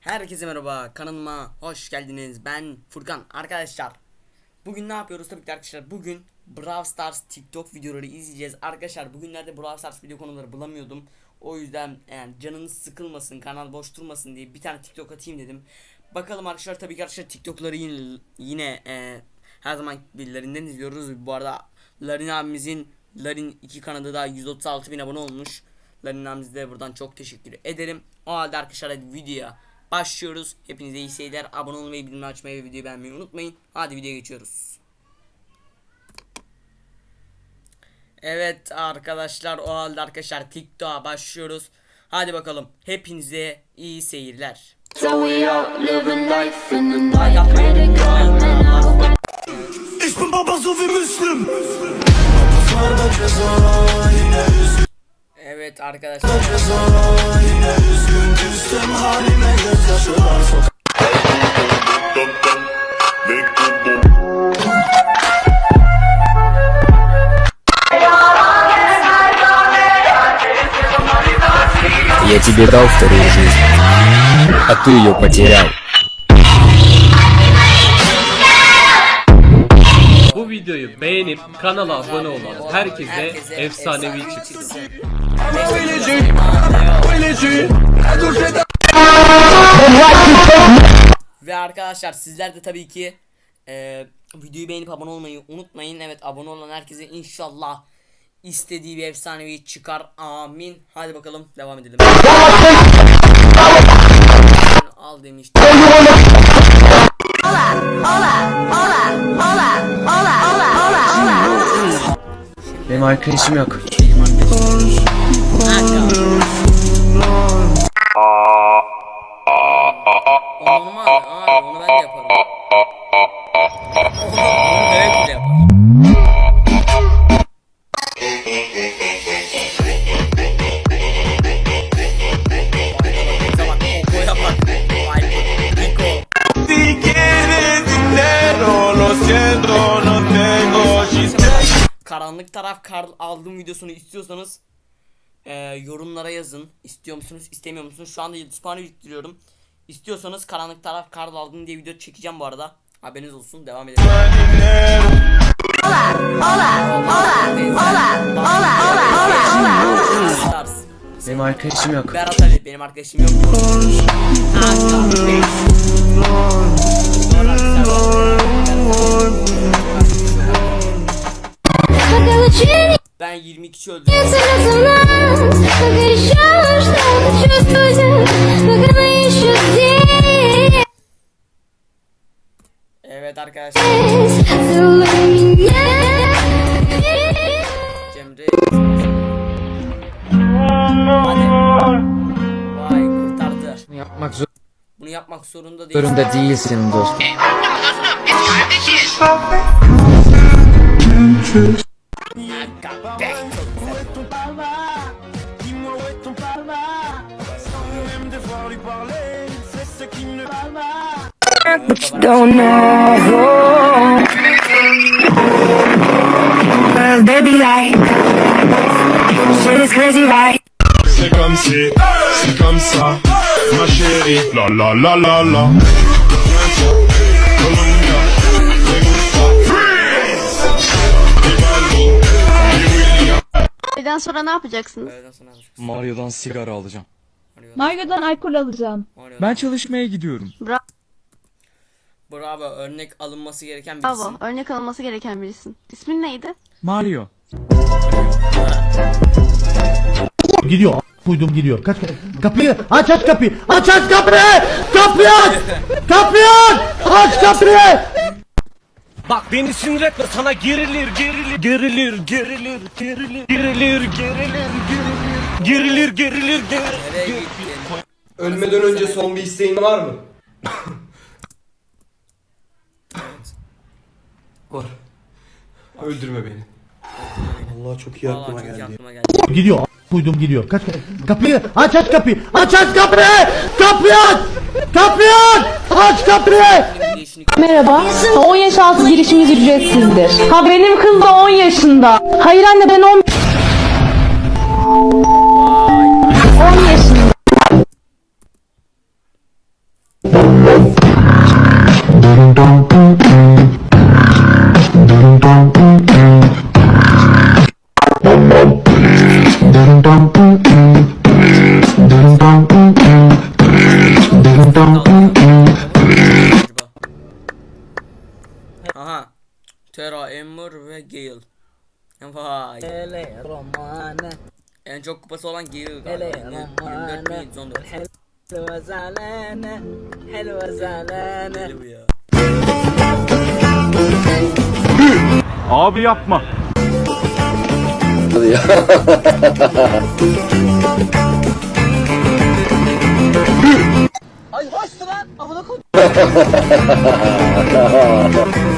Herkese merhaba kanalıma hoş geldiniz. Ben Furkan. Arkadaşlar Bugün ne yapıyoruz? Tabii ki arkadaşlar bugün Brawl Stars TikTok videoları izleyeceğiz. Arkadaşlar bugünlerde Brawl Stars video konuları bulamıyordum. O yüzden yani canınız sıkılmasın kanal boş durmasın diye bir tane TikTok atayım dedim. Bakalım arkadaşlar tabii ki arkadaşlar TikTok'ları yine, yine e, her zaman birilerinden izliyoruz. Bu arada Larin abimizin Larin 2 kanalı da 136 bin abone olmuş. Larin abimize buradan çok teşekkür ederim. O halde arkadaşlar hadi videoya başlıyoruz. Hepinize iyi seyirler. Abone olmayı, bildirim açmayı ve videoyu beğenmeyi unutmayın. Hadi videoya geçiyoruz. Evet arkadaşlar o halde arkadaşlar TikTok'a başlıyoruz. Hadi bakalım. Hepinize iyi seyirler. So we out living life in the night. Ich bin Baba so wie Müslüm. Evet arkadaşlar. Я тебе дал вторую жизнь, а ты ее потерял. Videoyu beğenip kanala abone olan herkese efsanevi çıksın. Ve arkadaşlar sizler de tabii ki e, videoyu beğenip abone olmayı unutmayın. Evet abone olan herkese inşallah istediği bir efsanevi çıkar. Amin. Hadi bakalım devam edelim. Al demiştim. Benim arkadaşım yok. Onu? Abi onu ben de yaparım. Karanlık taraf kar aldığım videosunu istiyorsanız e, yorumlara yazın. İstiyor musunuz, istemiyor musunuz? Şu anda yıldız puanı biriktiriyorum. İstiyorsanız karanlık taraf kar aldım diye video çekeceğim bu arada. Haberiniz olsun. Devam edelim. Stars. Benim arkadaşım yok. Berat Ali benim arkadaşım yok. Aga Ben 22 kişi öldürdüm. Evet arkadaşlar. Cemre. Hadi. Vay kurtardı. Yapmak Bunu yapmak zorunda değil. zorunda değilsin dostum. Aga Çok güzel. Dis-moi où est ton palma Même devoir lui parler, c'est ce qui ne parle pas don't know. Well, baby, like, shit is crazy, right? C'est comme si, c'est comme ça, ma chérie. La la la la la. Öğleden sonra ne yapacaksınız? Öğleden sonra alacağız. Mario'dan sigara alacağım. Mario'dan alkol alacağım. Mario. Ben çalışmaya gidiyorum. Bravo örnek alınması gereken birisi. Bravo. Örnek alınması gereken birisin. İsmin neydi? Mario. Gidiyor. Duydum gidiyor. Kaç kapıyı aç aç kapıyı. Aç aç kapıyı. Kapıyı aç. Kapıyı aç. Aç kapıyı. Bak beni sinir etme sana gerilir gerilir gerilir gerilir gerilir gerilir gerilir gerilir gerilir gerilir gittin? Ölmeden önce son bir isteğin var mı? Var. Öldürme beni. Allah çok iyi aklıma Vallahi çok iyi geldi. Gidiyor. Duydum gidiyor. Kaç kapıyı aç aç kapıyı. Aç aç kapıyı. Kapıyı aç. Kapıyı aç. Aç kapıyı. Değişini Merhaba. 10 yaş altı girişimiz ücretsizdir. Ha benim kız da 10 yaşında. Hayır anne ben 10 Vay. En çok kupası olan Gale galiba. 24 bin 114. Deli bu ya. Abi yapma.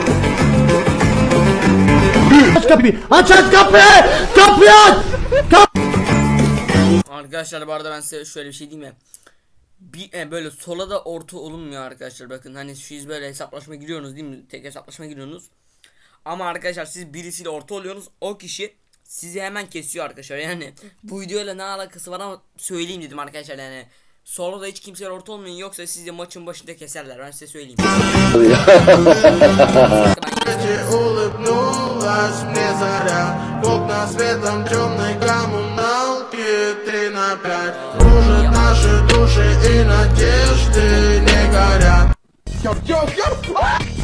Aç kapıyı. Aç aç kapıyı. Kapıyı aç. Arkadaşlar bu arada ben size şöyle bir şey diyeyim mi? Bir e, böyle sola da orta olunmuyor arkadaşlar bakın hani siz böyle hesaplaşma giriyorsunuz değil mi? Tek hesaplaşma giriyorsunuz. Ama arkadaşlar siz birisiyle orta oluyorsunuz o kişi sizi hemen kesiyor arkadaşlar yani bu videoyla ne alakası var ama söyleyeyim dedim arkadaşlar yani Solda da hiç kimseler orta olmayın yoksa sizi maçın başında keserler ben size söyleyeyim.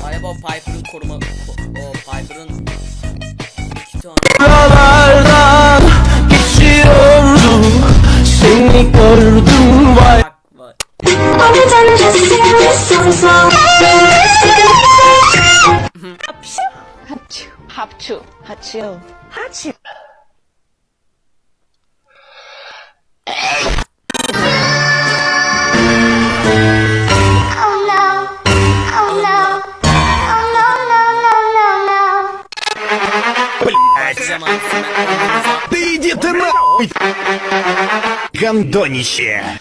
Galiba Piper'ın koruma... O Piper'ın... Buralardan geçiyordu Seni gördüm. Хачу. Хапчу. Хачу. Хачу. Да иди ты на... Гандонище!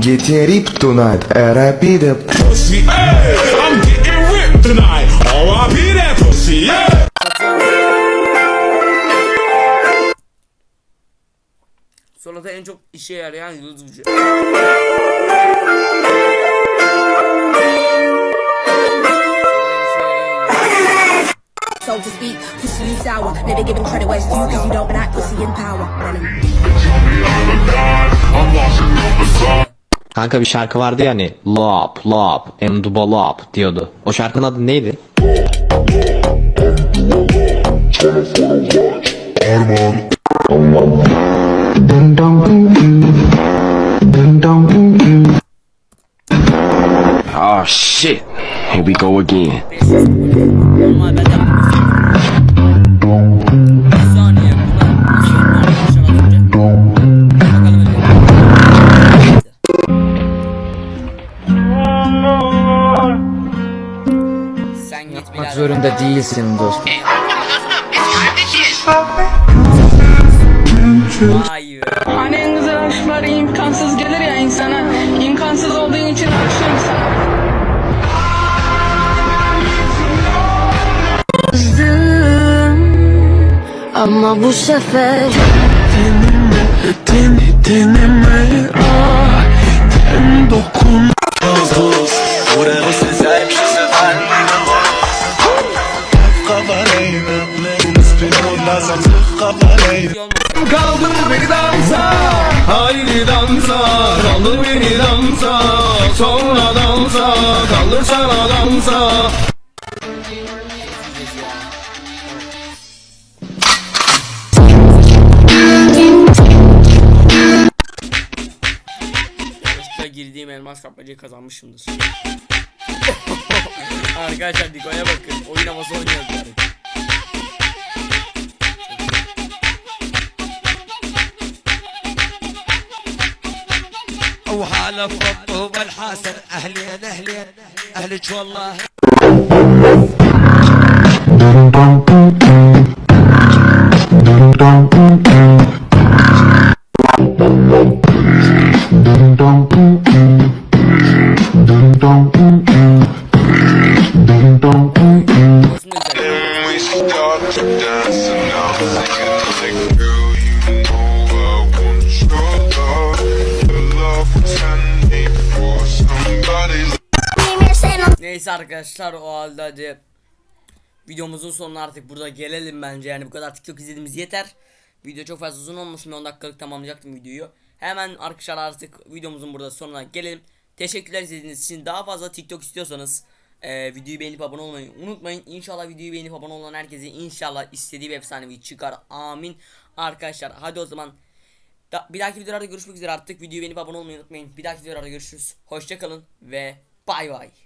Get ripped tonight, rapid Pussy, hey, I'm getting ripped tonight. R.I.P. that pussy, yeah. Solo'da en çok işe yarayan yıldız gücü. So to speak, pussy you sour. Never giving credit where it's due, cause you don't like pussy in power. Kanka bir şarkı vardı ya hani Lop lop enduba lop diyordu. O şarkının adı neydi? Oh shit. Here we go again. Değilsin dostum. Vay be. Hani en güzel aşklar imkansız gelir ya insana. İmkansız olduğun için aşığım sana. Ama bu sefer İyi olmasın. Kaldır beni dansa, haydi dansa Kaldır beni dansa, sonra dansa Kaldır sana dansa girdiğim elmas kapmacayı kazanmışımdır. Arkadaşlar Diko'ya bakın. Oyun havası oynuyor. وهلا فطوم الحسن أهلين أهلين أهلك والله Dancing now, singing like, girl, you know. Neyse arkadaşlar o halde hadi videomuzun sonuna artık burada gelelim bence yani bu kadar TikTok izlediğimiz yeter. Video çok fazla uzun olmasın 10 dakikalık tamamlayacaktım videoyu. Hemen arkadaşlar artık videomuzun burada sonuna gelelim. Teşekkürler izlediğiniz için daha fazla TikTok istiyorsanız e, videoyu beğenip abone olmayı unutmayın. İnşallah videoyu beğenip abone olan herkese inşallah istediği bir efsanevi çıkar. Amin. Arkadaşlar hadi o zaman da, bir dahaki videolarda görüşmek üzere artık. Videoyu beğenip abone olmayı unutmayın. Bir dahaki videolarda görüşürüz. Hoşçakalın ve bay bay.